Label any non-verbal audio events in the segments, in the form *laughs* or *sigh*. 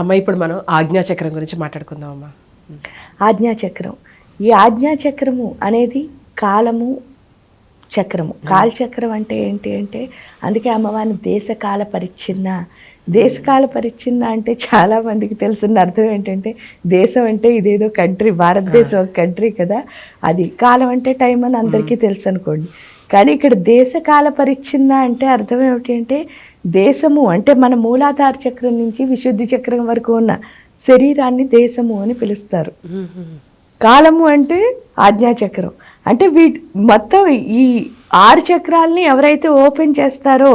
అమ్మ ఇప్పుడు మనం ఆజ్ఞాచక్రం గురించి మాట్లాడుకుందాం అమ్మా. ఆజ్ఞాచక్రం. ఈ ఆజ్ఞాచక్రము అనేది కాలము చక్రము. కాలచక్రం అంటే ఏంటి అంటే అందుకే అమ్మవారిని దేశకాల పరిచ్ఛిన్న. దేశకాల పరిచ్ఛిన్న అంటే చాలా మందికి తెలిసిన అర్థం ఏంటంటే దేశం అంటే ఇదేదో కంట్రీ భారతదేశం ఒక కంట్రీ కదా. అది కాలం అంటే టైం అని అందరికీ తెలుసు అనుకోండి. కానీ ఇక్కడ దేశకాల పరిచ్ఛిన్న అంటే అర్థం ఏమిటి అంటే దేశము అంటే మన మూలాధార చక్రం నుంచి విశుద్ధి చక్రం వరకు ఉన్న శరీరాన్ని దేశము అని పిలుస్తారు. కాలము అంటే ఆజ్ఞాచక్రం అంటే వీటి మొత్తం ఈ ఆరు చక్రాల్ని ఎవరైతే ఓపెన్ చేస్తారో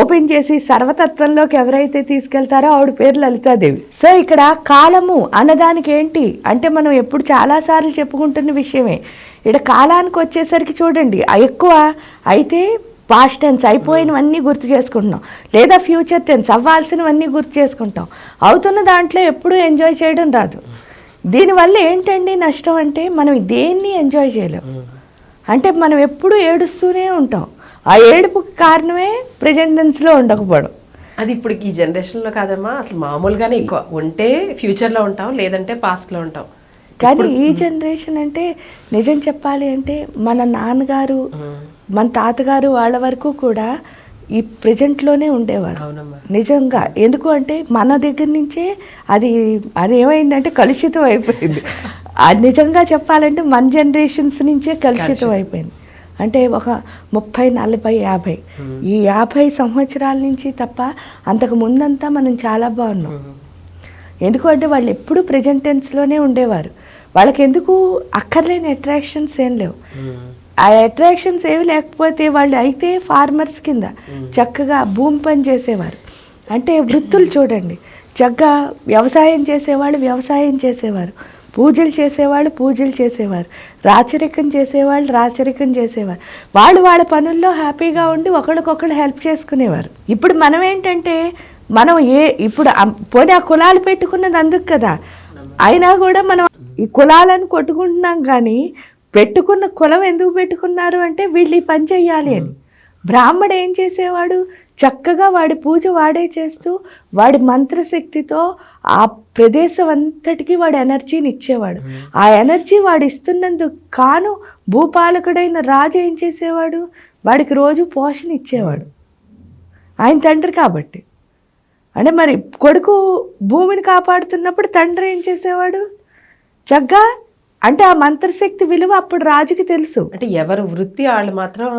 ఓపెన్ చేసి సర్వతత్వంలోకి ఎవరైతే తీసుకెళ్తారో ఆవిడ పేరు లలితాదేవి. సో ఇక్కడ కాలము అన్నదానికి ఏంటి? అంటే మనం ఎప్పుడు చాలాసార్లు చెప్పుకుంటున్న విషయమే. ఇక్కడ కాలానికి వచ్చేసరికి చూడండి ఎక్కువ అయితే పాస్ట్ టెన్స్ అయిపోయినవన్నీ గుర్తు చేసుకుంటున్నాం. లేదా ఫ్యూచర్ టెన్స్ అవ్వాల్సినవన్నీ గుర్తు చేసుకుంటాం. అవుతున్న దాంట్లో ఎప్పుడూ ఎంజాయ్ చేయడం రాదు. దీనివల్ల ఏంటండి నష్టం అంటే మనం దేన్ని ఎంజాయ్ చేయలేం. అంటే మనం ఎప్పుడూ ఏడుస్తూనే ఉంటాం. ఆ ఏడుపుకి కారణమే ప్రజెంట్ టెన్స్లో ఉండకపోవడం. అది ఇప్పుడు ఈ జనరేషన్లో కాదమ్మా అసలు మామూలుగానే ఎక్కువ. ఉంటే ఫ్యూచర్లో ఉంటాం లేదంటే పాస్ట్లో ఉంటాం. కానీ ఈ జనరేషన్ అంటే నిజం చెప్పాలి అంటే మన నాన్నగారు మన తాతగారు వాళ్ళ వరకు కూడా ఈ ప్రజెంట్లోనే ఉండేవారు. నిజంగా. ఎందుకు అంటే మన దగ్గర నుంచే అది అది ఏమైందంటే కలుషితం అయిపోయింది. అది నిజంగా చెప్పాలంటే మన జనరేషన్స్ నుంచే కలుషితం అయిపోయింది. అంటే ఒక ముప్పై నలభై యాభై. ఈ యాభై సంవత్సరాల నుంచి తప్ప అంతకు ముందంతా మనం చాలా బాగున్నాం. ఎందుకంటే వాళ్ళు ఎప్పుడూ ప్రజెంట్ టెన్స్లోనే ఉండేవారు. వాళ్ళకి ఎందుకు అక్కర్లేని అట్రాక్షన్స్ ఏం లేవు. ఆ అట్రాక్షన్స్ ఏవి లేకపోతే వాళ్ళు అయితే ఫార్మర్స్ కింద చక్కగా భూమి పని చేసేవారు. అంటే వృత్తులు చూడండి. చక్కగా వ్యవసాయం చేసేవాళ్ళు వ్యవసాయం చేసేవారు. పూజలు చేసేవాళ్ళు పూజలు చేసేవారు. రాచరికం చేసేవాళ్ళు రాచరికం చేసేవారు. వాళ్ళు వాళ్ళ పనుల్లో హ్యాపీగా ఉండి ఒకరికొకరు హెల్ప్ చేసుకునేవారు. ఇప్పుడు మనం ఏంటంటే మనం ఏ ఇప్పుడు పోనీ ఆ కులాలు పెట్టుకున్నది అందుకు కదా. అయినా కూడా మనం ఈ కులాలను కొట్టుకుంటున్నాం కానీ పెట్టుకున్న కులం ఎందుకు పెట్టుకున్నారు అంటే వీళ్ళు ఈ పని చెయ్యాలి అని. బ్రాహ్మడు ఏం చేసేవాడు? చక్కగా వాడి పూజ వాడే చేస్తూ వాడి మంత్రశక్తితో ఆ ప్రదేశం అంతటికి వాడి ఎనర్జీని ఇచ్చేవాడు. ఆ ఎనర్జీ వాడు ఇస్తున్నందుకు కాను భూపాలకుడైన రాజు ఏం చేసేవాడు? వాడికి రోజు పోషణ ఇచ్చేవాడు. ఆయన తండ్రి కాబట్టి. అంటే మరి కొడుకు భూమిని కాపాడుతున్నప్పుడు తండ్రి ఏం చేసేవాడు? చక్కగా అంటే ఆ మంత్రశక్తి విలువ అప్పుడు రాజుకి తెలుసు. అంటే ఎవరు వృత్తి వాళ్ళు మాత్రం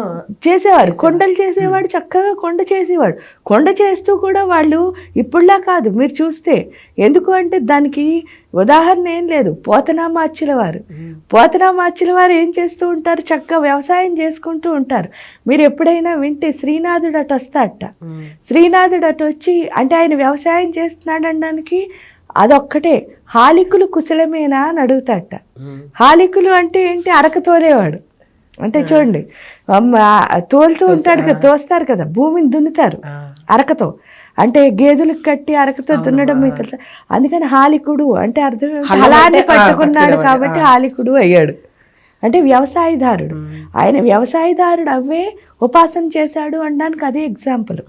చేసేవారు. కొండలు చేసేవాడు చక్కగా కొండ చేసేవాడు. కొండ చేస్తూ కూడా వాళ్ళు ఇప్పుడులా కాదు. మీరు చూస్తే ఎందుకు అంటే దానికి ఉదాహరణ ఏం లేదు. పోతనామాచ్యుల వారు. పోతనామాచ్యుల వారు ఏం చేస్తూ ఉంటారు? చక్కగా వ్యవసాయం చేసుకుంటూ ఉంటారు. మీరు ఎప్పుడైనా వింటే శ్రీనాథుడు అటు వస్తాడట. శ్రీనాథుడు అటు వచ్చి అంటే ఆయన వ్యవసాయం చేస్తున్నాడు అనడానికి అదొక్కటే. హాలికులు కుశలమేనా అని అడుగుతాడట హాలికులు అంటే ఏంటి? అరక తోలేవాడు. అంటే చూడండి తోలుతూ ఉంటాడు కదా తోస్తారు కదా భూమిని దున్నుతారు. అరకతో. అంటే గేదెలకు కట్టి అరకతో దున్నడం మీకు తెలుసా? అందుకని హాలికుడు అంటే అర్థం ఆ, పట్టుకున్నాడు కాబట్టి హాలికుడు అయ్యాడు. అంటే వ్యవసాయదారుడు. ఆయన వ్యవసాయదారుడు అవే ఉపాసన చేశాడు అనడానికి అదే ఎగ్జాంపుల్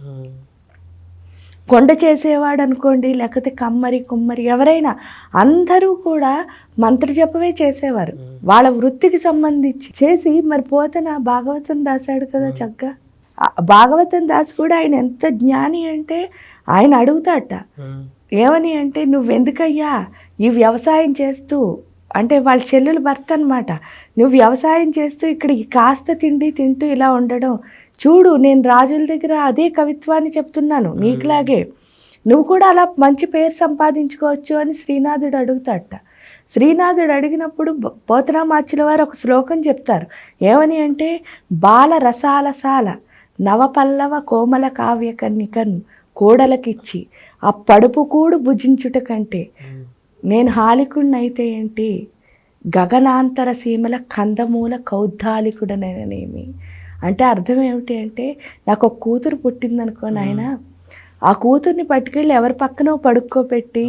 కొండ చేసేవాడు అనుకోండి లేకపోతే కమ్మరి కుమ్మరి ఎవరైనా అందరూ కూడా మంత్రజపమే చేసేవారు. వాళ్ళ వృత్తికి సంబంధించి చేసి మరి పోతన భాగవతం రాశాడు కదా చక్కగా? భాగవతం దాస్ కూడా ఆయన ఎంత జ్ఞాని అంటే ఆయన అడుగుతాట. ఏమని అంటే నువ్వెందుకయ్యా? ఈ వ్యవసాయం చేస్తూ అంటే వాళ్ళ చెల్లెలు భర్త అనమాట నువ్వు వ్యవసాయం చేస్తూ ఇక్కడ కాస్త తిండి తింటూ ఇలా ఉండడం చూడు నేను రాజుల దగ్గర అదే కవిత్వాన్ని చెప్తున్నాను. నీకులాగే. నువ్వు కూడా అలా మంచి పేరు సంపాదించుకోవచ్చు అని శ్రీనాథుడు అడుగుతాడట. శ్రీనాథుడు అడిగినప్పుడు పోతరామాచుల వారు ఒక శ్లోకం చెప్తారు. ఏమని అంటే బాల రసాలసాల నవపల్లవ కోమల కావ్య కన్నికన్ కోడలకిచ్చి ఆ పడుపు కూడు భుజించుట కంటే నేను హాలికుణ్ణైతే ఏంటి? గగనాంతర సీమల కందమూల కౌద్ధాలికుడనేమి అంటే అర్థం ఏమిటి అంటే నాకు ఒక కూతురు పుట్టిందనుకో నాయన ఆ కూతుర్ని పట్టుకెళ్ళి ఎవరి పక్కనో పడుకోబెట్టి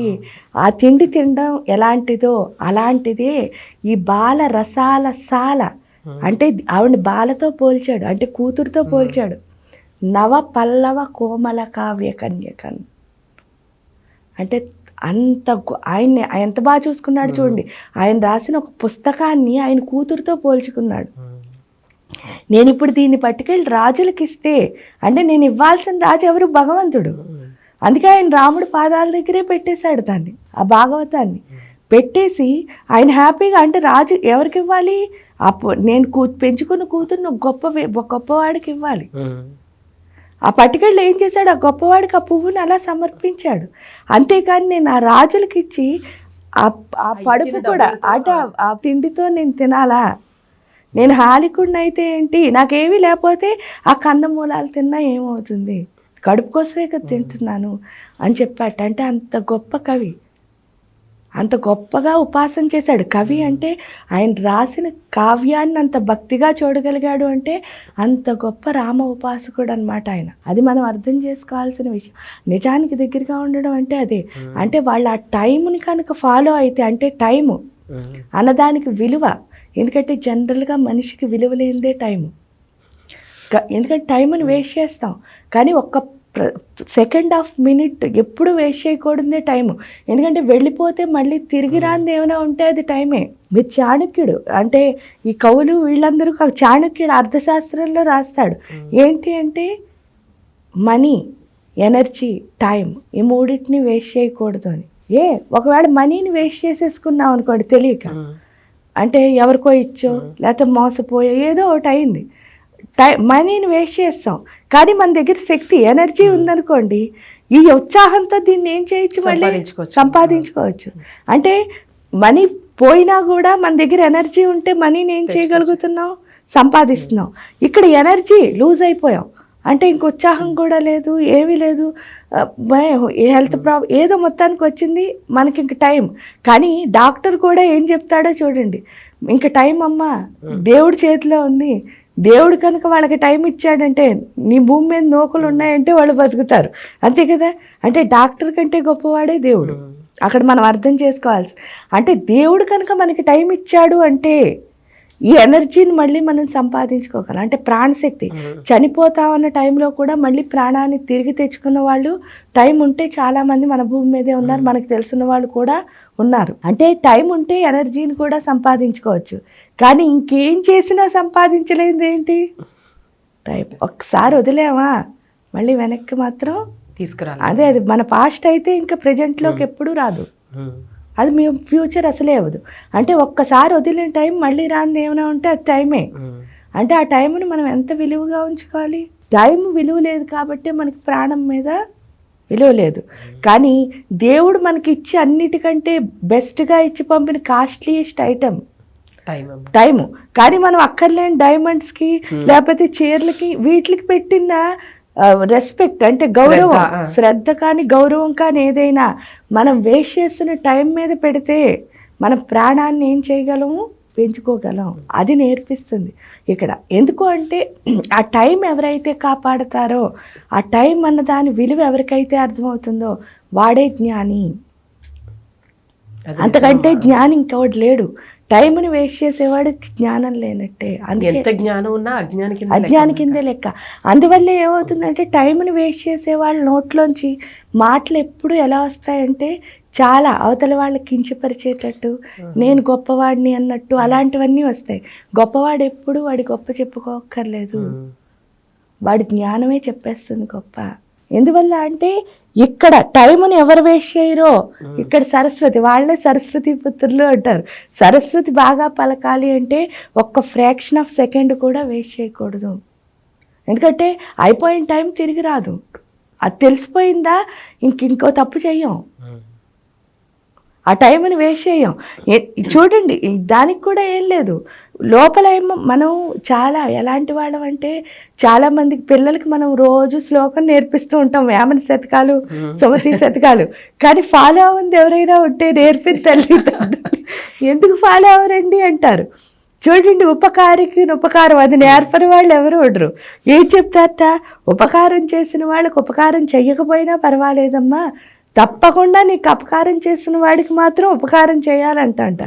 ఆ తిండి తినడం ఎలాంటిదో అలాంటిదే ఈ బాల రసాల సాల. అంటే ఆవిడ బాలతో పోల్చాడు అంటే కూతురుతో పోల్చాడు. నవ పల్లవ కోమల కావ్య కన్యకన్ అంటే అంత ఆయన్ని ఎంత బాగా చూసుకున్నాడు చూడండి. ఆయన రాసిన ఒక పుస్తకాన్ని ఆయన కూతురుతో పోల్చుకున్నాడు. నేను ఇప్పుడు దీన్ని పట్టుకెళ్ళి రాజులకి ఇస్తే అంటే నేను ఇవ్వాల్సిన రాజు ఎవరు? భగవంతుడు. అందుకే ఆయన రాముడు పాదాల దగ్గరే పెట్టేశాడు దాన్ని ఆ భాగవతాన్ని. పెట్టేసి ఆయన హ్యాపీగా అంటే రాజు ఎవరికి ఇవ్వాలి? నేను కూ పెంచుకున్న కూతురుని ఒక గొప్ప గొప్పవాడికి ఇవ్వాలి. ఆ. పట్టుకెళ్ళి ఏం చేశాడు? ఆ గొప్పవాడికి ఆ పువ్వుని అలా సమర్పించాడు. అంతేకాని నేను ఆ రాజులకి ఇచ్చి ఆ ఆ పడుపు కూడా అట ఆ తిండితో నేను తినాలా? నేను హాలికుండా అయితే ఏంటి? నాకేమీ లేకపోతే ఆ కందమూలాలు తిన్నా ఏమవుతుంది? కడుపు కోసమే కదా తింటున్నాను అని చెప్పాట. అంటే అంత గొప్ప కవి. అంత గొప్పగా ఉపాసన చేశాడు. కవి అంటే ఆయన రాసిన కావ్యాన్ని అంత భక్తిగా చూడగలిగాడు అంటే అంత గొప్ప రామ ఉపాసకుడు అనమాట ఆయన. అది మనం అర్థం చేసుకోవాల్సిన విషయం. నిజానికి దగ్గరగా ఉండడం అంటే అదే. అంటే వాళ్ళు ఆ టైంని కనుక ఫాలో అయితే అంటే టైము అన్నదానికి విలువ ఎందుకంటే జనరల్గా మనిషికి విలువ లేనిదే టైము ఎందుకంటే టైంని వేస్ట్ చేస్తాం. కానీ ఒక్క సెకండ్ ఆఫ్ మినిట్ ఎప్పుడు వేస్ట్ చేయకూడదే టైము. ఎందుకంటే వెళ్ళిపోతే మళ్ళీ తిరిగి రాంది ఏమైనా ఉంటే అది టైమే. మీరు చాణక్యుడు. అంటే ఈ కవులు వీళ్ళందరూ చాణక్యుడు అర్థశాస్త్రంలో రాస్తాడు. ఏంటి అంటే మనీ ఎనర్జీ టైం ఈ మూడింటిని వేస్ట్ చేయకూడదు అని. ఏ ఒకవేళ మనీని వేస్ట్ చేసేసుకున్నాం అనుకోండి తెలియక. అంటే ఎవరికో ఇచ్చో లేకపోతే మోసపోయో ఏదో ఒకటి అయింది. టైం మనీని వేస్ట్ చేస్తాం. కానీ మన దగ్గర శక్తి ఎనర్జీ ఉందనుకోండి ఈ ఉత్సాహంతో దీన్ని ఏం చేయొచ్చు మళ్ళీ? సంపాదించుకోవచ్చు. అంటే మనీ పోయినా కూడా మన దగ్గర ఎనర్జీ ఉంటే మనీని ఏం చేయగలుగుతున్నాం? సంపాదిస్తున్నాం. ఇక్కడ ఎనర్జీ లూజ్ అయిపోయాం. అంటే ఇంక ఉత్సాహం కూడా లేదు ఏమీ లేదు. భయం, ఏ హెల్త్ ప్రాబ్లం ఏదో మొత్తానికి వచ్చింది మనకి ఇంక టైం కానీ డాక్టర్ కూడా ఏం చెప్తాడో చూడండి. ఇంక టైం అమ్మా దేవుడి చేతిలో ఉంది. దేవుడు కనుక వాళ్ళకి టైం ఇచ్చాడంటే నీ భూమి మీద నోకలు ఉన్నాయంటే వాళ్ళు బతుకుతారు. అంతే కదా? అంటే డాక్టర్ కంటే గొప్పవాడే దేవుడు. అక్కడ మనం అర్థం చేసుకోవాల్సి అంటే దేవుడు కనుక మనకి టైం ఇచ్చాడు అంటే ఈ ఎనర్జీని మళ్ళీ మనం సంపాదించుకోగలం. అంటే ప్రాణశక్తి. చనిపోతామన్న టైంలో కూడా మళ్ళీ ప్రాణాన్ని తిరిగి తెచ్చుకున్న వాళ్ళు టైం ఉంటే చాలా మంది మన భూమి మీదే ఉన్నారు మనకు తెలిసిన వాళ్ళు కూడా ఉన్నారు. అంటే టైం ఉంటే ఎనర్జీని కూడా సంపాదించుకోవచ్చు. కానీ ఇంకేం చేసినా సంపాదించలేదు ఏంటి? టైం. ఒక్కసారి వదిలేమా మళ్ళీ వెనక్కి మాత్రం తీసుకురాలి అదే అది. మన పాస్ట్ అయితే ఇంకా ప్రజెంట్లోకి ఎప్పుడూ రాదు. అది మీ ఫ్యూచర్ అసలే అవ్వదు. అంటే ఒక్కసారి వదిలిన టైం మళ్ళీ రాంది ఏమైనా ఉంటే అది టైమే. అంటే ఆ టైంని మనం ఎంత విలువగా ఉంచుకోవాలి? టైం విలువ లేదు కాబట్టి మనకి ప్రాణం మీద విలువ లేదు. కానీ దేవుడు మనకి ఇచ్చి అన్నిటికంటే బెస్ట్గా ఇచ్చి పంపిన కాస్ట్లీయెస్ట్ ఐటమ్ టైం టైము. కానీ మనం అక్కర్లేని డైమండ్స్కి లేకపోతే చీరలకి వీటికి పెట్టిన రెస్పెక్ట్ అంటే గౌరవం. శ్రద్ధ, కానీ గౌరవం కానీ ఏదైనా మనం వేస్ట్ చేస్తున్న టైం మీద పెడితే మన ప్రాణాన్ని ఏం చేయగలము? పెంచుకోగలం. అది నేర్పిస్తుంది. ఇక్కడ ఎందుకు అంటే ఆ టైం ఎవరైతే కాపాడతారో ఆ టైం అన్న దాని విలువ ఎవరికైతే అర్థమవుతుందో వాడే జ్ఞాని. అంతకంటే జ్ఞాని ఇంకొకటి లేడు. టైంని వేస్ట్ చేసేవాడు జ్ఞానం లేనట్టే. అందుకే ఎంత జ్ఞానం ఉన్నా అజ్ఞాని కింద అజ్ఞాని కిందే లెక్క. అందువల్ల ఏమవుతుందంటే టైంని వేస్ట్ చేసే వాళ్ళ నోట్లోంచి మాటలు ఎప్పుడు ఎలా వస్తాయంటే చాలా అవతల వాళ్ళకి కించపరిచేటట్టు నేను గొప్పవాడిని అన్నట్టు అలాంటివన్నీ వస్తాయి. గొప్పవాడు ఎప్పుడు వాడి గొప్ప చెప్పుకోక్కర్లేదు. వాడి జ్ఞానమే చెప్పేస్తుంది గొప్ప. ఎందువల్ల అంటే ఇక్కడ టైంని ఎవరు వేస్ట్ చేయరో? ఇక్కడ సరస్వతి వాళ్ళే సరస్వతి పుత్రులు అంటారు. సరస్వతి బాగా పలకాలి అంటే ఒక్క ఫ్రాక్షన్ ఆఫ్ సెకండ్ కూడా వేస్ట్ చేయకూడదు. ఎందుకంటే అయిపోయిన టైం తిరిగి రాదు. అది తెలిసిపోయిందా? ఇంక ఇంకో తప్పు చెయ్యం ఉమ్. ఆ టైంని వేస్ట్ చేయం. చూడండి దానికి కూడా ఏం లేదు. లోపల ఏమో మనం చాలా ఎలాంటి వాళ్ళం అంటే చాలా మందికి పిల్లలకి మనం రోజు శ్లోకం నేర్పిస్తూ ఉంటాం. వేమన శతకాలు సుమతి శతకాలు. కానీ ఫాలో అవ్వంది ఎవరైనా ఉంటే నేర్పిన తల్లిదండ్రులు ఎందుకు ఫాలో అవ్వరండి అంటారు. చూడండి ఉపకారికి ఉపకారం అది నేర్పని వాళ్ళు ఎవరు ఉండరు. ఏం చెప్తారట? ఉపకారం చేసిన వాళ్ళకి ఉపకారం చెయ్యకపోయినా పర్వాలేదమ్మా. తప్పకుండా నీకు అపకారం చేసిన వాడికి మాత్రం ఉపకారం చేయాలంట అంట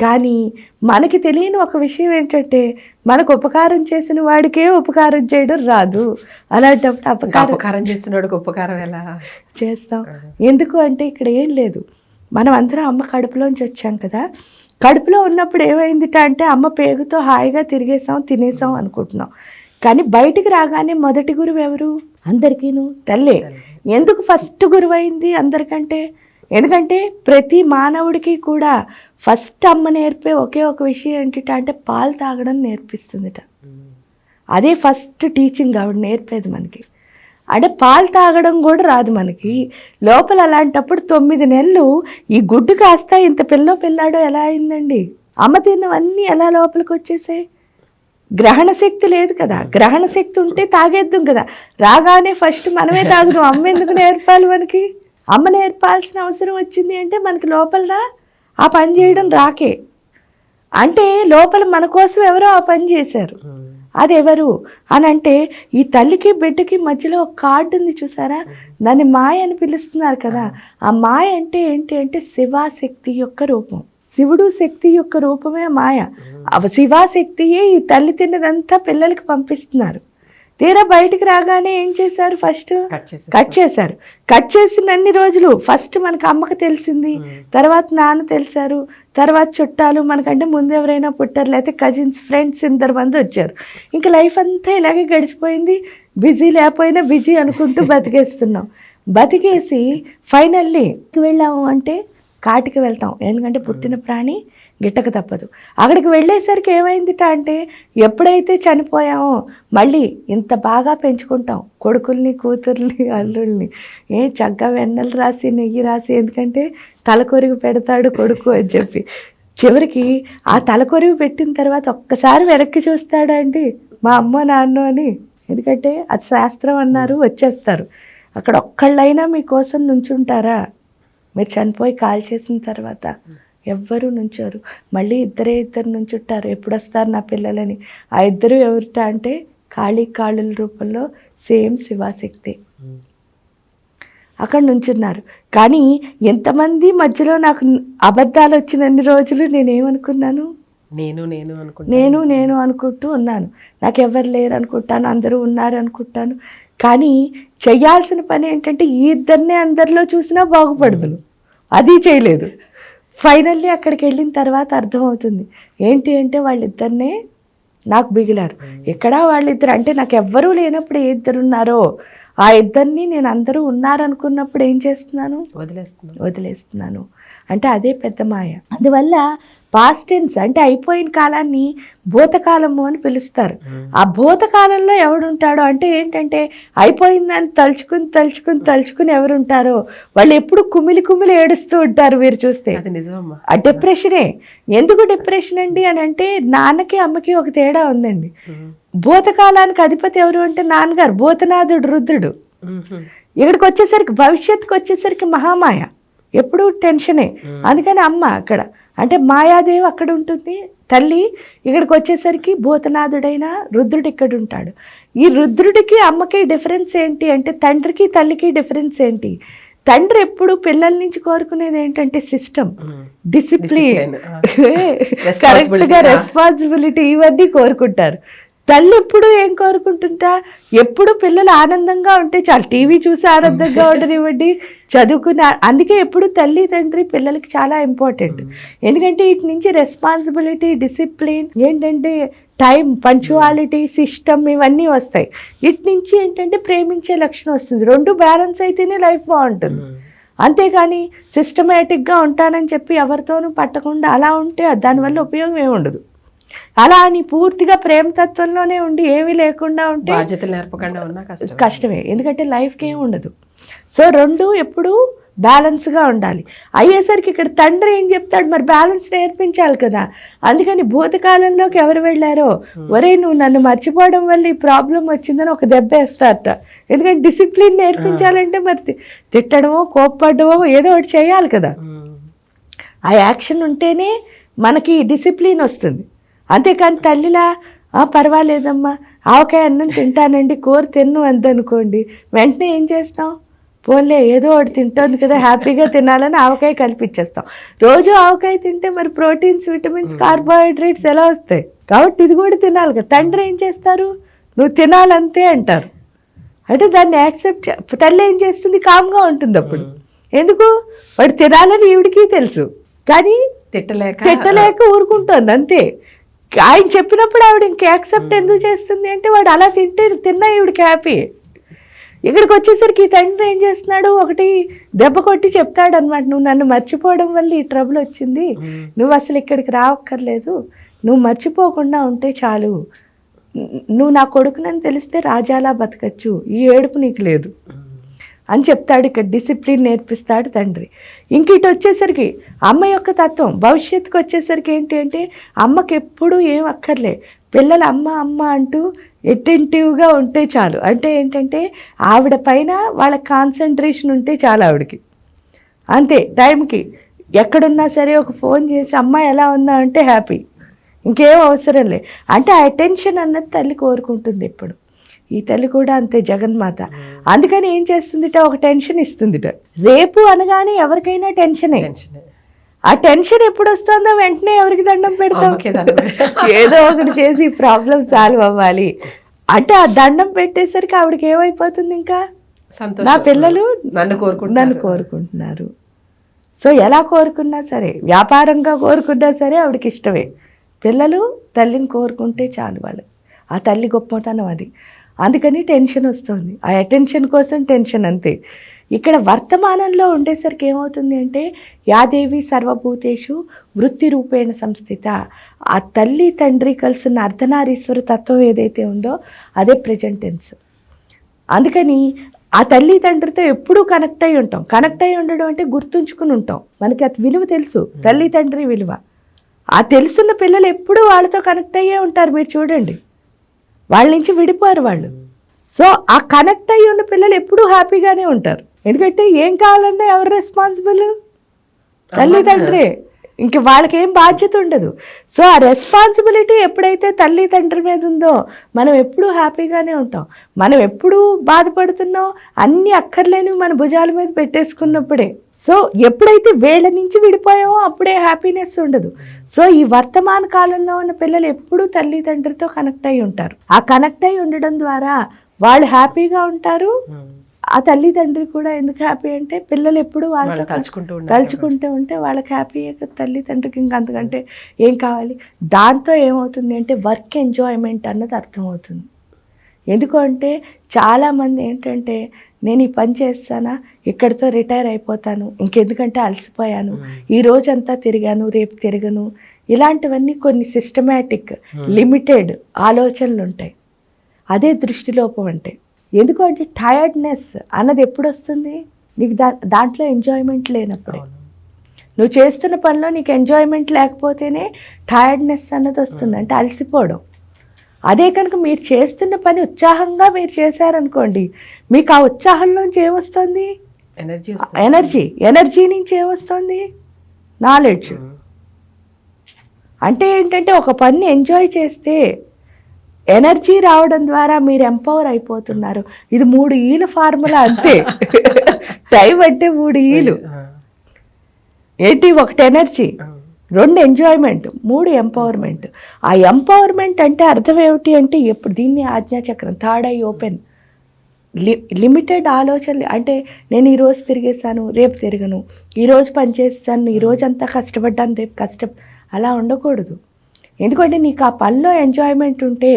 కానీ మనకి తెలియని ఒక విషయం ఏంటంటే మనకు ఉపకారం చేసిన వాడికే ఉపకారం చేయడం రాదు. అలాంటప్పుడు అపకారం అపకారం చేస్తున్నాడు ఉపకారం ఎలా? చేస్తాం. ఎందుకు అంటే ఇక్కడ ఏం లేదు. మనం అందరం అమ్మ కడుపులోంచి వచ్చాం కదా. కడుపులో ఉన్నప్పుడు ఏమైందిట అంటే అమ్మ పేగుతో హాయిగా తిరిగేసాం తినేసాం అనుకుంటున్నాం. కానీ బయటికి రాగానే మొదటి గురువు ఎవరు? అందరికీను తల్లే. ఎందుకు ఫస్ట్ గురువు అయింది అందరికంటే? ఎందుకంటే ప్రతి మానవుడికి కూడా ఫస్ట్ అమ్మ నేర్పే ఒకే ఒక విషయం ఏంటిట అంటే పాలు తాగడం నేర్పిస్తుందిట. అదే ఫస్ట్ టీచింగ్ ఆవిడ నేర్పేది మనకి. అంటే పాలు తాగడం కూడా రాదు మనకి. లోపల అలాంటప్పుడు తొమ్మిది నెలలు ఈ గుడ్డు కాస్త ఇంత పిల్లో పిల్లాడో ఎలా అయిందండి? అమ్మ తిన్నవన్నీ ఎలా లోపలికి వచ్చేసాయి? గ్రహణ శక్తి లేదు కదా. గ్రహణ శక్తి ఉంటే తాగేద్దాం కదా. రాగానే ఫస్ట్ మనమే తాగుదాం. అమ్మ ఎందుకు నేర్పాలి మనకి? అమ్మ నేర్పాల్సిన అవసరం వచ్చింది అంటే మనకి లోపల ఆ పని చేయడం రాకే. అంటే లోపల మన కోసం ఎవరో ఆ పని చేశారు. అది ఎవరు అని అంటే ఈ తల్లికి బిడ్డకి మధ్యలో ఒక కార్డు ఉంది చూసారా? దాన్ని మాయ అని పిలుస్తున్నారు కదా. ఆ మాయ అంటే ఏంటి అంటే శివాశక్తి యొక్క రూపం. శివుడు శక్తి యొక్క రూపమే మాయ. శివాశక్తియే ఈ తల్లి తిన్నదంతా పిల్లలకి పంపిస్తున్నారు. తీరా బయటికి రాగానే ఏం చేశారు ఫస్ట్? కట్ చేశారు. కట్ చేసిన అన్ని రోజులు ఫస్ట్ మనకు అమ్మకి తెలిసింది తర్వాత నాన్న తెలిసారు తర్వాత చుట్టాలు మనకంటే ముందు ఎవరైనా పుట్టారు లేకపోతే కజిన్స్ ఫ్రెండ్స్ ఇందరు మంది వచ్చారు. ఇంకా లైఫ్ అంతా ఇలాగే గడిచిపోయింది. బిజీ లేకపోయినా బిజీ అనుకుంటూ బతికేస్తున్నాం. బతికేసి ఫైనల్లీ వెళ్ళాము అంటే కాటికి వెళ్తాం. ఎందుకంటే పుట్టిన ప్రాణి గిట్టక తప్పదు. అక్కడికి వెళ్ళేసరికి ఏమైందిట అంటే ఎప్పుడైతే చనిపోయామో మళ్ళీ ఇంత బాగా పెంచుకుంటాం. కొడుకుల్ని కూతుర్ని అల్లుల్ని ఏ చక్కగా వెన్నెలు రాసి నెయ్యి రాసి ఎందుకంటే తలకొరిగి పెడతాడు కొడుకు అని చెప్పి. చివరికి ఆ తలకొరివి పెట్టిన తర్వాత ఒక్కసారి వెనక్కి చూస్తాడండి మా అమ్మ నాన్న అని. ఎందుకంటే అది శాస్త్రం అన్నారు వచ్చేస్తారు. అక్కడ ఒక్కళ్ళైనా మీకోసం నుంచుంటారా? మీరు చనిపోయి కాల్ చేసిన తర్వాత. ఎవ్వరూ నుంచోరు. మళ్ళీ ఇద్దరే ఇద్దరు నుంచుంటారు. ఎప్పుడు వస్తారు నా పిల్లలని? ఆ ఇద్దరు ఎవరిట అంటే ఖాళీ కాళ్ళుల రూపంలో సేమ్ శివాశక్తి. అక్కడ నుంచున్నారు. కానీ ఎంతమంది మధ్యలో నాకు అబద్ధాలు వచ్చినన్ని రోజులు నేనేమనుకున్నాను? నేను నేను అనుకుంటా నేను నేను అనుకుంటూ ఉన్నాను. నాకు ఎవరు లేరు అనుకుంటాను అందరూ ఉన్నారు అనుకుంటాను కానీ చేయాల్సిన పని ఏంటంటే ఈ ఇద్దరినే అందరిలో చూసినా బాగుపడదు అది చేయలేదు. ఫైనల్లీ అక్కడికి వెళ్ళిన తర్వాత అర్థమవుతుంది. ఏంటి అంటే వాళ్ళిద్దరినే నాకు బిగిలారు ఎక్కడా వాళ్ళిద్దరు అంటే నాకు ఎవ్వరూ లేనప్పుడు ఏ ఇద్దరు ఉన్నారో ఆ ఇద్దరిని నేను అందరూ ఉన్నారనుకున్నప్పుడు ఏం చేస్తున్నాను? వదిలేస్తున్నాను. వదిలేస్తున్నాను. అంటే అదే పెద్ద మాయ. అందువల్ల పాస్ట్ టెన్స్ అంటే అయిపోయిన కాలాన్ని భూతకాలము అని పిలుస్తారు. ఆ భూతకాలంలో ఎవడుంటాడో అంటే ఏంటంటే అయిపోయిందని తలుచుకుని తలుచుకుని తలుచుకుని ఎవరుంటారో వాళ్ళు ఎప్పుడు కుమిలి కుమిలి ఏడుస్తూ ఉంటారు మీరు చూస్తే. ఆ డిప్రెషనే ఎందుకు డిప్రెషన్ అండి అని అంటే నాన్నకి అమ్మకి ఒక తేడా ఉందండి. భూతకాలానికి అధిపతి ఎవరు అంటే నాన్నగారు భూతనాథుడు రుద్రుడు. ఇక్కడికి వచ్చేసరికి భవిష్యత్తుకి వచ్చేసరికి మహామాయ. ఎప్పుడు టెన్షనే. అందుకని అమ్మ అక్కడ అంటే మాయాదేవి అక్కడ ఉంటుంది. తల్లి ఇక్కడికి వచ్చేసరికి భూతనాథుడైన రుద్రుడు ఇక్కడ ఉంటాడు. ఈ రుద్రుడికి అమ్మకి డిఫరెన్స్ ఏంటి అంటే తండ్రికి తల్లికి డిఫరెన్స్ ఏంటి? తండ్రి ఎప్పుడు పిల్లల నుంచి కోరుకునేది ఏంటంటే సిస్టమ్ డిసిప్లిన్ Discipline, కరెక్ట్ *laughs* గా రెస్పాన్సిబిలిటీ ఇవన్నీ కోరుకుంటారు. తల్లి ఎప్పుడు ఏం కోరుకుంటుంటా? ఎప్పుడు పిల్లలు ఆనందంగా ఉంటే చాలు. టీవీ చూసి ఆనందంగా ఉండనివ్వండి. చదువుకుని ఆ- అందుకే ఎప్పుడు తల్లి తండ్రి పిల్లలకి చాలా ఇంపార్టెంట్ ఎందుకంటే ఇటు నుంచి రెస్పాన్సిబిలిటీ డిసిప్లిన్ ఏంటంటే టైం పంచువాలిటీ సిస్టమ్ ఇవన్నీ వస్తాయి. ఇటు నుంచి ఏంటంటే ప్రేమించే లక్షణం వస్తుంది. రెండు బ్యాలెన్స్ అయితేనే లైఫ్ బాగుంటుంది. అంతేగాని సిస్టమేటిక్గా ఉంటానని చెప్పి ఎవరితోనూ పట్టకుండా అలా ఉంటే దానివల్ల ఉపయోగం ఏమి ఉండదు అలా అని పూర్తిగా ప్రేమతత్వంలోనే ఉండి ఏమీ లేకుండా ఉంటే బాధ్యతలు నేర్పకుండా ఉన్నా కష్టం కష్టమే. ఎందుకంటే లైఫ్కి ఏం ఉండదు. సో రెండు ఎప్పుడు బ్యాలెన్స్గా ఉండాలి. అయ్యేసరికి ఇక్కడ తండ్రి ఏం చెప్తాడు? మరి బ్యాలెన్స్ నేర్పించాలి కదా. అందుకని భూతకాలంలోకి ఎవరు వెళ్ళారో? ఒరే నువ్వు నన్ను మర్చిపోవడం వల్ల ఈ ప్రాబ్లం వచ్చిందని ఒక దెబ్బ వేస్తారట. ఎందుకంటే డిసిప్లిన్ నేర్పించాలంటే మరి తిట్టడమో కోప్పడమో ఏదో ఒకటి చేయాలి కదా. ఆ యాక్షన్ ఉంటేనే మనకి డిసిప్లిన్ వస్తుంది. అంతేకాని తల్లిలా "ఆ, పర్వాలేదమ్మా ఆవకాయ అన్నం తింటానండి కూర తిన్ను అందనుకోండి. వెంటనే ఏం చేస్తాం? పోలే ఏదో ఒకటి తింటోంది కదా హ్యాపీగా తినాలని ఆవకాయ కల్పించేస్తాం రోజు ఆవకాయ తింటే మరి ప్రోటీన్స్ విటమిన్స్ కార్బోహైడ్రేట్స్ ఎలా వస్తాయి? కాబట్టి ఇది కూడా తినాలి కదా. తండ్రి ఏం చేస్తారు? నువ్వు తినాలంతే అంటారు. అంటే దాన్ని యాక్సెప్ట్ తల్లి ఏం చేస్తుంది? కామ్గా ఉంటుంది అప్పుడు. ఎందుకు? వాడు తినాలని ఈవిడికి తెలుసు. కానీ తిట్టలేక తిట్టలేక ఊరుకుంటుంది అంతే. ఆయన చెప్పినప్పుడు ఆవిడ ఇంక యాక్సెప్ట్ ఎందుకు చేస్తుంది అంటే వాడు అలా తింటే తిన్నా ఈవిడికి హ్యాపీ. ఇక్కడికి వచ్చేసరికి ఈ తండ్రి ఏం చేస్తున్నాడు? ఒకటి దెబ్బ కొట్టి చెప్తాడు అనమాట నువ్వు నన్ను మర్చిపోవడం వల్ల ఈ ట్రబుల్ వచ్చింది. నువ్వు అసలు ఇక్కడికి రావక్కర్లేదు. నువ్వు మర్చిపోకుండా ఉంటే చాలు. నువ్వు నా కొడుకునని తెలిస్తే రాజాలా బతకచ్చు. ఈ ఏడుపు నీకు లేదు. అని చెప్తాడు ఇక్కడ డిసిప్లిన్ నేర్పిస్తాడు తండ్రి. ఇంక ఇటు వచ్చేసరికి అమ్మ యొక్క తత్వం భవిష్యత్తుకు వచ్చేసరికి ఏంటి అంటే అమ్మకి ఎప్పుడూ ఏం అక్కర్లే. పిల్లలు అమ్మ అమ్మ అంటూ ఎటెంటివ్గా ఉంటే చాలు. అంటే ఏంటంటే ఆవిడ పైన వాళ్ళ కాన్సన్ట్రేషన్ ఉంటే చాలు ఆవిడకి. అంతే టైంకి ఎక్కడున్నా సరే ఒక ఫోన్ చేసి అమ్మ ఎలా ఉన్నా? అంటే హ్యాపీ ఇంకేం అవసరం లే. అంటే ఆ అటెన్షన్ అన్నది తల్లి కోరుకుంటుంది ఇప్పుడు ఈ తల్లి కూడా అంతే జగన్మాత. అందుకని ఏం చేస్తుందిట? ఒక టెన్షన్ ఇస్తుందిట. రేపు అనగానే ఎవరికైనా టెన్షనే. ఆ టెన్షన్ ఎప్పుడు వస్తుందో వెంటనే ఎవరికి దండం పెడతాం. ఏదో ఒకటి చేసి ప్రాబ్లం సాల్వ్ అవ్వాలి. అంటే ఆ దండం పెట్టేసరికి ఆవిడకి ఏమైపోతుంది ఇంకా? సంతోషం. నా పిల్లలు నన్ను కోరుకుంటున్నారు. నన్ను కోరుకుంటున్నారు. సో ఎలా కోరుకున్నా సరే వ్యాపారంగా కోరుకున్నా సరే ఆవిడకి ఇష్టమే. పిల్లలు తల్లిని కోరుకుంటే చాలు వాళ్ళు ఆ తల్లి గొప్పతనం అది. అందుకని టెన్షన్ వస్తుంది. ఆ అటెన్షన్ కోసం టెన్షన్ అంతే. ఇక్కడ వర్తమానంలో ఉండేసరికి ఏమవుతుంది అంటే యాదేవి సర్వభూతేషు వృత్తి రూపేణ సంస్థిత. ఆ తల్లి తండ్రి కలిసిన అర్ధనారీశ్వర తత్వం ఏదైతే ఉందో అదే ప్రజెంట్ టెన్స్ అందుకని ఆ తల్లి తండ్రితో ఎప్పుడూ కనెక్ట్ అయి ఉంటాం. కనెక్ట్ అయి ఉండడం అంటే గుర్తుంచుకుని ఉంటాం. మనకి అది విలువ తెలుసు. తల్లి తండ్రి విలువ. ఆ తెలుసున్న పిల్లలు ఎప్పుడూ వాళ్ళతో కనెక్ట్ అయ్యే ఉంటారు. మీరు చూడండి. వాళ్ళ నుంచి విడిపోరు వాళ్ళు. సో ఆ కనెక్ట్ అయ్యి ఉన్న పిల్లలు ఎప్పుడూ హ్యాపీగానే ఉంటారు. ఎందుకంటే ఏం కావాలన్నా ఎవరు రెస్పాన్సిబుల్ తల్లి తండ్రి. ఇంక వాళ్ళకి ఏం బాధ్యత ఉండదు. సో ఆ రెస్పాన్సిబిలిటీ ఎప్పుడైతే తల్లి తండ్రి మీద ఉందో మనం ఎప్పుడూ హ్యాపీగానే ఉంటాం. మనం ఎప్పుడూ బాధపడుతున్నాం అన్ని అక్కర్లేనివి మన భుజాల మీద పెట్టేసుకున్నప్పుడే. సో ఎప్పుడైతే వేళ్ళ నుంచి విడిపోయామో అప్పుడే హ్యాపీనెస్ ఉండదు. సో ఈ వర్తమాన కాలంలో ఉన్న పిల్లలు ఎప్పుడూ తల్లి తండ్రితో కనెక్ట్ అయి ఉంటారు. ఆ కనెక్ట్ అయి ఉండడం ద్వారా వాళ్ళు హ్యాపీగా ఉంటారు. ఉమ్. ఆ తల్లి తండ్రి కూడా ఎందుకు హ్యాపీ అంటే పిల్లలు ఎప్పుడు వాళ్ళతో వాళ్ళు తలుచుకుంటూ తలుచుకుంటూ ఉంటే వాళ్ళకి హ్యాపీ తల్లి తండ్రికి ఇంకా అంతకంటే ఏం కావాలి? దాంతో ఏమవుతుంది అంటే వర్క్ ఎంజాయ్మెంట్ అన్నది అర్థమవుతుంది. ఎందుకు అంటే చాలామంది ఏంటంటే నేను ఈ పని చేస్తానా? ఇక్కడితో రిటైర్ అయిపోతాను. ఇంకెందుకంటే అలసిపోయాను. ఈ రోజంతా తిరిగాను రేపు తిరగను. ఇలాంటివన్నీ కొన్ని సిస్టమేటిక్ లిమిటెడ్ ఆలోచనలు ఉంటాయి. అదే దృష్టిలోపం అంటే. ఎందుకు అంటే టయర్డ్నెస్ అన్నది ఎప్పుడు వస్తుంది నీకు దా దాంట్లో ఎంజాయ్మెంట్ లేనప్పుడే. నువ్వు చేస్తున్న పనిలో నీకు ఎంజాయ్మెంట్ లేకపోతేనే టయర్డ్నెస్ అన్నది వస్తుంది అంటే అలసిపోవడం. అదే కనుక మీరు చేస్తున్న పని ఉత్సాహంగా మీరు చేశారనుకోండి మీకు ఆ ఉత్సాహంలోంచి ఏమొస్తుంది? ఎనర్జీ వస్తుంది. ఎనర్జీ ఎనర్జీ నుంచి ఏమొస్తుంది? Knowledge um. అంటే ఏంటంటే ఒక పని ఎంజాయ్ చేస్తే ఎనర్జీ రావడం ద్వారా మీరు ఎంపవర్ అయిపోతున్నారు. ఇది మూడు ఈల ఫార్ములా అంతే. *laughs* టైం అంటే మూడు ఈలు. ఆ. ఏంటి ఒకటి ఎనర్జీ. రెండు ఎంజాయ్మెంట్ మూడు ఎంపవర్మెంట్ ఆ ఎంపవర్మెంట్ అంటే అర్థం ఏమిటి అంటే ఎప్పుడు దీన్ని ఆజ్ఞాచక్రం థర్డ్ ఐ ఓపెన్ లి లిమిటెడ్ ఆలోచనలు అంటే నేను ఈరోజు తిరిగేసాను రేపు తిరగను ఈరోజు పని చేస్తాను ఈరోజు అంతా కష్టపడ్డాను రేపు కష్టం అలా ఉండకూడదు. ఎందుకంటే నీకు ఆ పనిలో ఎంజాయ్మెంట్ ఉంటే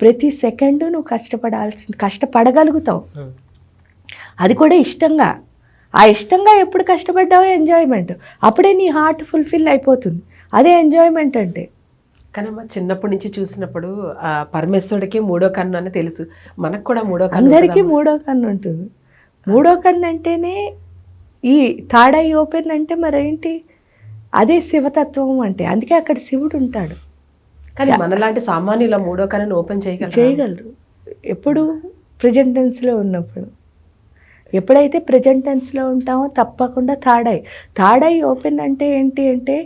ప్రతి సెకండు నువ్వు కష్టపడాల్సింది కష్టపడగలుగుతావు. ఉమ్. అది కూడా ఇష్టంగా. ఆ ఇష్టంగా ఎప్పుడు కష్టపడ్డావో ఎంజాయ్మెంట్ అప్పుడే నీ హార్ట్ ఫుల్ఫిల్ అయిపోతుంది. అదే ఎంజాయ్మెంట్ అంటే. కానీ అమ్మ చిన్నప్పటి నుంచి చూసినప్పుడు ఆ పరమేశ్వరుడికి మూడో కన్ను అని తెలుసు. మనకు కూడా మూడో కన్ను అందరికీ. మూడో కన్ను ఉంటుంది. మూడో కన్ను అంటేనే ఈ థర్డ్ ఐ ఓపెన్ అంటే మరేంటి అదే శివతత్వం అంటే. అందుకే అక్కడ శివుడు ఉంటాడు. కానీ మనలాంటి సామాన్యుల మూడో కన్నుని ఓపెన్ చేయగలరా? చేయగలరు. ఎప్పుడు ప్రజెంట్ టెన్స్లో ఉన్నప్పుడు. ఎప్పుడైతే ప్రజెంట్ టెన్స్లో ఉంటామో తప్పకుండా థర్డ్ ఐ ఓపెన్ అంటే ఏంటి అంటే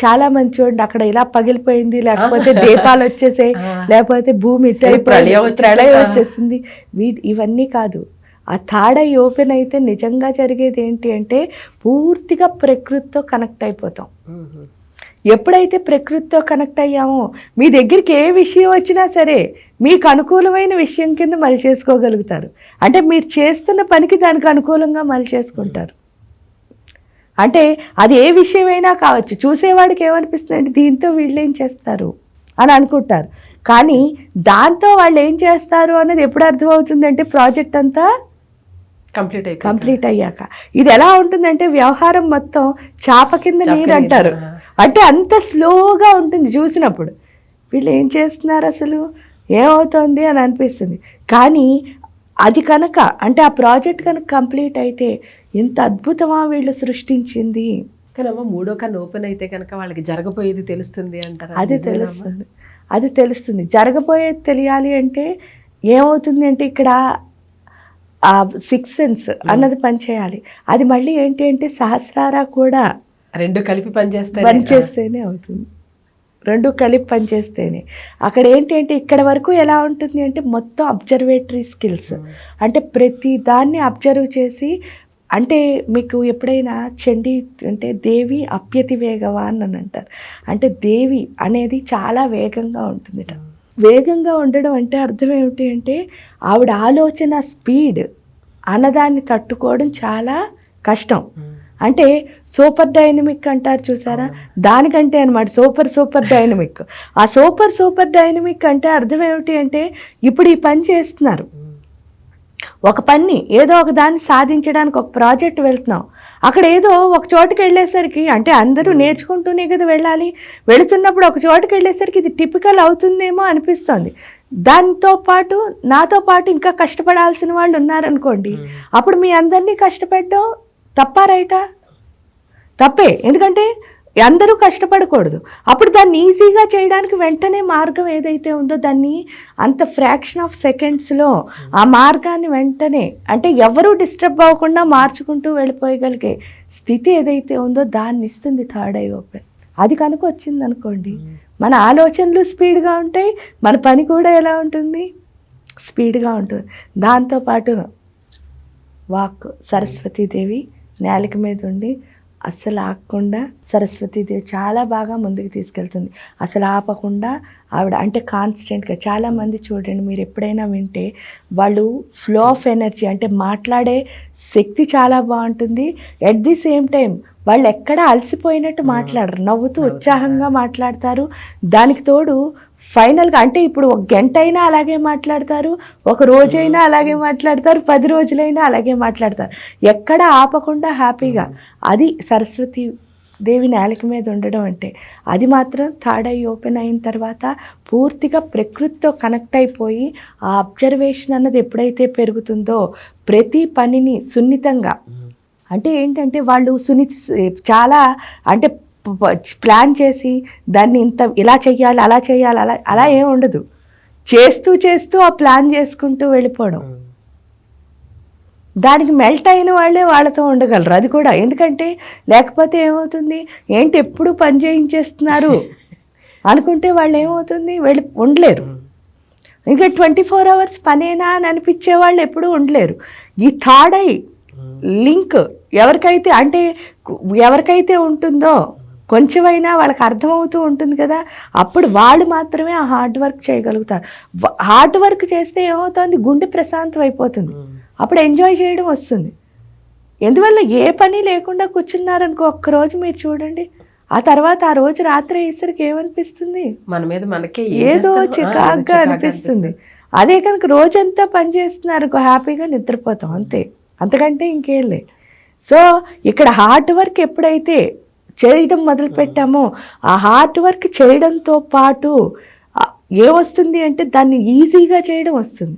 చాలా మంది చూడండి అక్కడ ఇలా పగిలిపోయింది లేకపోతే దీపాలు వచ్చేసాయి. లేకపోతే భూమి ప్రళయం వచ్చేసింది. ఇవన్నీ కాదు ఆ ఐ ఓపెన్ అయితే నిజంగా జరిగేది ఏంటి అంటే పూర్తిగా ప్రకృతితో కనెక్ట్ అయిపోతాం. ఎప్పుడైతే ప్రకృతితో కనెక్ట్ అయ్యామో మీ దగ్గరికి ఏ విషయం వచ్చినా సరే మీకు అనుకూలమైన విషయం కింద మళ్ళీ చేసుకోగలుగుతారు. అంటే మీరు చేస్తున్న పనికి దానికి అనుకూలంగా మళ్ళీ చేసుకుంటారు. అంటే అది ఏ విషయమైనా కావచ్చు. చూసేవాడికి ఏమనిపిస్తుంది అంటే దీంతో వీళ్ళు ఏం చేస్తారు? అని అనుకుంటారు. కానీ దాంతో వాళ్ళు ఏం చేస్తారు అనేది ఎప్పుడు అర్థమవుతుంది అంటే ప్రాజెక్ట్ అంతా కంప్లీట్ అయిపోయింది. కంప్లీట్ అయ్యాక. ఇది ఎలా ఉంటుందంటే వ్యవహారం మొత్తం చాప కింద నీరు అంటారు అంటే అంత స్లోగా ఉంటుంది చూసినప్పుడు. వీళ్ళు ఏం చేస్తున్నారు అసలు? ఏమవుతోంది అని అనిపిస్తుంది. కానీ అది కనుక అంటే ఆ ప్రాజెక్ట్ కనుక కంప్లీట్ అయితే ఎంత అద్భుతమా వీళ్ళు సృష్టించింది. కానీ అమ్మ మూడో కన్ను ఓపెన్ అయితే కనుక వాళ్ళకి జరగబోయేది తెలుస్తుంది అంటారా? అది? తెలుస్తుంది. అది తెలుస్తుంది. జరగబోయేది తెలియాలి అంటే ఏమవుతుంది అంటే ఇక్కడ ఆ సిక్స్ సెన్స్ అన్నది పనిచేయాలి. అది మళ్ళీ ఏంటి అంటే సహస్రారా కూడా రెండు కలిపి పనిచేస్తే పని చేస్తేనే అవుతుంది. రెండు కలిపి పనిచేస్తేనే అక్కడ ఏంటి అంటే ఇక్కడ వరకు ఎలా ఉంటుంది అంటే మొత్తం అబ్జర్వేటరీ స్కిల్స్ అంటే ప్రతి దాన్ని అబ్జర్వ్ చేసి అంటే మీకు ఎప్పుడైనా చండీ అంటే దేవి అప్యతి వేగవాన్ అని అంటారు. అంటే దేవి అనేది చాలా వేగంగా ఉంటుందిట. వేగంగా ఉండడం అంటే అర్థం ఏమిటి అంటే ఆవిడ ఆలోచన స్పీడ్ అన్నదాన్ని తట్టుకోవడం చాలా కష్టం. అంటే సూపర్ డైనమిక్ అంటారు చూసారా? దానికంటే అనమాట సూపర్ సూపర్ డైనమిక్. ఆ సూపర్ సూపర్ డైనమిక్ అంటే అర్థం ఏమిటి అంటే ఇప్పుడు ఈ పని చేస్తున్నారు. ఒక పని ఏదో ఒక దాన్ని సాధించడానికి ఒక ప్రాజెక్ట్ వెళ్తున్నాం. అక్కడ ఏదో ఒక చోటుకి వెళ్ళేసరికి అంటే అందరూ నేర్చుకుంటూనే కదా వెళ్ళాలి. వెళుతున్నప్పుడు ఒక చోటుకి వెళ్ళేసరికి ఇది టిపికల్ అవుతుందేమో అనిపిస్తుంది. దాంతో పాటు నాతో పాటు ఇంకా కష్టపడాల్సిన వాళ్ళు ఉన్నారనుకోండి అప్పుడు మీ అందరినీ కష్టపెట్టడం తప్పా రైటా? తప్పే. ఎందుకంటే అందరూ కష్టపడకూడదు. అప్పుడు దాన్ని ఈజీగా చేయడానికి వెంటనే మార్గం ఏదైతే ఉందో దాన్ని అంత ఫ్రాక్షన్ ఆఫ్ సెకండ్స్లో ఆ మార్గాన్ని వెంటనే అంటే ఎవరూ డిస్టర్బ్ అవ్వకుండా మార్చుకుంటూ వెళ్ళిపోయగలిగే స్థితి ఏదైతే ఉందో దాన్ని ఇస్తుంది థర్డ్ ఐ ఓపెన్. అది కనుక వచ్చింది అనుకోండి మన ఆలోచనలు స్పీడ్గా ఉంటాయి మన పని కూడా ఎలా ఉంటుంది? స్పీడ్గా ఉంటుంది. దాంతోపాటు వాక్ సరస్వతీదేవి నేలకి మీద ఉండి అస్సలు ఆగకుండా సరస్వతీదేవి చాలా బాగా ముందుకు తీసుకెళ్తుంది. అసలు ఆపకుండా ఆవిడ అంటే కాన్స్టెంట్గా చాలామంది చూడండి మీరు ఎప్పుడైనా వింటే వాళ్ళు ఫ్లో ఆఫ్ ఎనర్జీ అంటే మాట్లాడే శక్తి చాలా బాగుంటుంది. ఎట్ ది సేమ్ టైం వాళ్ళు ఎక్కడ అలసిపోయినట్టు మాట్లాడరు నవ్వుతూ ఉత్సాహంగా మాట్లాడతారు. దానికి తోడు ఫైనల్గా అంటే ఇప్పుడు ఒక గంట అయినా అలాగే మాట్లాడతారు ఒక రోజైనా అలాగే మాట్లాడతారు పది రోజులైనా అలాగే మాట్లాడతారు. ఎక్కడ ఆపకుండా హ్యాపీగా అది సరస్వతి దేవి నేలకి మీద ఉండడం అంటే అది మాత్రం థర్డ్ ఐ ఓపెన్ అయిన తర్వాత పూర్తిగా ప్రకృతితో కనెక్ట్ అయిపోయి ఆ అబ్జర్వేషన్ అన్నది ఎప్పుడైతే పెరుగుతుందో ప్రతి పనిని సున్నితంగా అంటే ఏంటంటే వాళ్ళు సుని చాలా అంటే ప్లాన్ చేసి దాన్ని ఇంత ఇలా చెయ్యాలి అలా చెయ్యాలి అలా అలా ఏం ఉండదు. చేస్తూ చేస్తూ ఆ ప్లాన్ చేసుకుంటూ వెళ్ళిపోవడం. దానికి మెల్ట్ అయిన వాళ్ళే వాళ్ళతో ఉండగలరు అది కూడా. ఎందుకంటే లేకపోతే ఏమవుతుంది? ఏంటి ఎప్పుడు పని చేయించేస్తున్నారు? *laughs* అనుకుంటే వాళ్ళు ఏమవుతుంది? వెళ్ళి ఉండలేరు. ఇంకా ట్వంటీ ఫోర్ అవర్స్ పనేనా అని అనిపించే వాళ్ళు ఎప్పుడూ ఉండలేరు. ఈ థర్డ్ ఐ లింక్ ఎవరికైతే అంటే ఎవరికైతే ఉంటుందో కొంచెమైనా వాళ్ళకి అర్థమవుతూ ఉంటుంది కదా అప్పుడు వాళ్ళు మాత్రమే ఆ హార్డ్ వర్క్ చేయగలుగుతారు. హార్డ్ వర్క్ చేస్తే ఏమవుతుంది? గుండె ప్రశాంతం అయిపోతుంది. అప్పుడు ఎంజాయ్ చేయడం వస్తుంది. ఎందువల్ల ఏ పని లేకుండా కూర్చున్నారనుకో ఒక్కరోజు మీరు చూడండి. ఆ తర్వాత ఆ రోజు రాత్రి అయ్యేసరికి ఏమనిపిస్తుంది? మన మీద మనకే ఏదో చికాగ్గా అనిపిస్తుంది. అదే కనుక రోజంతా పని చేస్తున్నారు హ్యాపీగా నిద్రపోతాం అంతే. అంతకంటే ఇంకేం లేదు. సో ఇక్కడ హార్డ్ వర్క్ ఎప్పుడైతే చేయడం మొదలు పెట్టామో ఆ హార్డ్ వర్క్ చేయడంతో పాటు ఏమొస్తుంది అంటే దాన్ని ఈజీగా చేయడం వస్తుంది.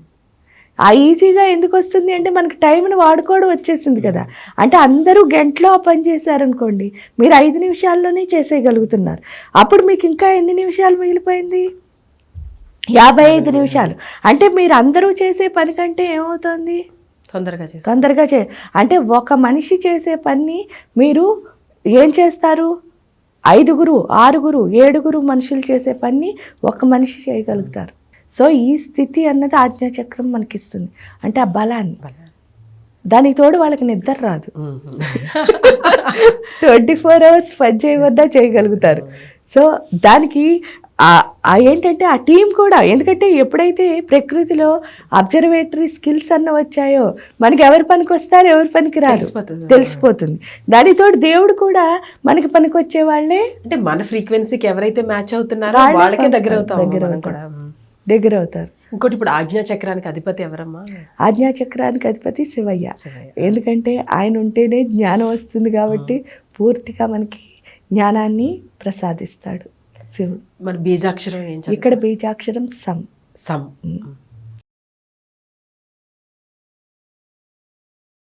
ఆ ఈజీగా ఎందుకు వస్తుంది అంటే మనకి టైంని వాడుకోవడం వచ్చేసింది కదా. అంటే అందరూ గంటలో ఆ పని చేశారనుకోండి మీరు ఐదు నిమిషాల్లోనే చేసేయగలుగుతున్నారు. అప్పుడు మీకు ఇంకా ఎన్ని నిమిషాలు మిగిలిపోయింది? యాభై ఐదు నిమిషాలు. అంటే మీరు అందరూ చేసే పని కంటే ఏమవుతుంది? తొందరగా తొందరగా చే అంటే ఒక మనిషి చేసే పని మీరు ఏం చేస్తారు? ఐదుగురు ఆరుగురు ఏడుగురు మనుషులు చేసే పని ఒక మనిషి చేయగలుగుతారు. సో ఈ స్థితి అన్నది ఆజ్ఞాచక్రం మనకిస్తుంది. అంటే ఆ బలాన్ని. దానికి తోడు వాళ్ళకి నిద్ర రాదు. *laughs* ట్వంటీ ఫోర్ అవర్స్ పని చేయవద్దా? చేయగలుగుతారు. సో దానికి ఆ- ఆ ఏంటంటే ఆ టీం కూడా ఎందుకంటే ఎప్పుడైతే ప్రకృతిలో అబ్జర్వేటరీ స్కిల్స్ అన్న వచ్చాయో మనకి ఎవరి పనికి వస్తారు ఎవరి పనికి రాదు తెలిసిపోతుంది. దానితో దేవుడు కూడా మనకి పనికి వచ్చే వాళ్ళే అంటే మన ఫ్రీక్వెన్సీకి ఎవరైతే మ్యాచ్ అవుతున్నారో వాళ్ళే వాళ్ళకే దగ్గర అవుతాం దగ్గర అవుతారు. కూడా. దగ్గర అవుతారు. ఇంకోటి ఇప్పుడు ఆజ్ఞా చక్రానికి అధిపతి ఎవరమ్మా? ఆజ్ఞాచక్రానికి అధిపతి శివయ్య. శివయ్య. ఎందుకంటే ఆయన ఉంటేనే జ్ఞానం వస్తుంది కాబట్టి పూర్తిగా మనకి జ్ఞానాన్ని ప్రసాదిస్తాడు శివుడు. మన బీజాక్షరం ఇక్కడ బీజాక్షరం సం. సమ్